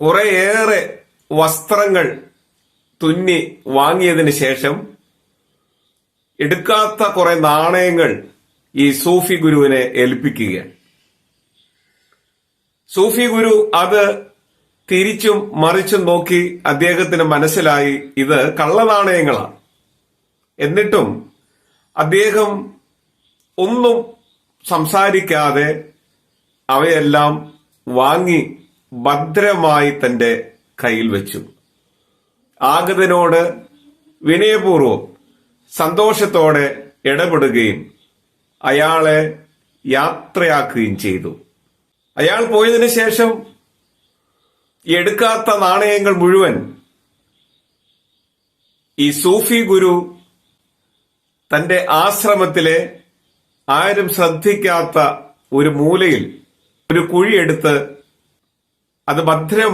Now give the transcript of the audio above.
കുറേയേറെ വസ്ത്രങ്ങൾ തുന്നി വാങ്ങിയതിന് ശേഷം എടുക്കാത്ത കുറെ നാണയങ്ങൾ ഈ സൂഫി ഗുരുവിനെ ഏൽപ്പിക്കുകയാണ്. സൂഫി ഗുരു അത് തിരിച്ചും മറിച്ചും നോക്കി അദ്ദേഹത്തിന് മനസ്സിലായി ഇത് കള്ളനാണയങ്ങളാണ്. എന്നിട്ടും അദ്ദേഹം ഒന്നും സംസാരിക്കാതെ അവയെല്ലാം വാങ്ങി ഭദ്രമായി തന്റെ കയ്യിൽ വെച്ചു. ആഗതനോട് വിനയപൂർവം സന്തോഷത്തോടെ ഇടപെടുകയും അയാളെ യാത്രയാക്കുകയും ചെയ്തു. അയാൾ പോയതിനു ശേഷം എടുക്കാത്ത നാണയങ്ങൾ മുഴുവൻ ഈ സൂഫി ഗുരു തന്റെ ആശ്രമത്തിലെ ആരും ശ്രദ്ധിക്കാത്ത ഒരു മൂലയിൽ ഒരു കുഴിയെടുത്ത് അത് ഭദ്രമായി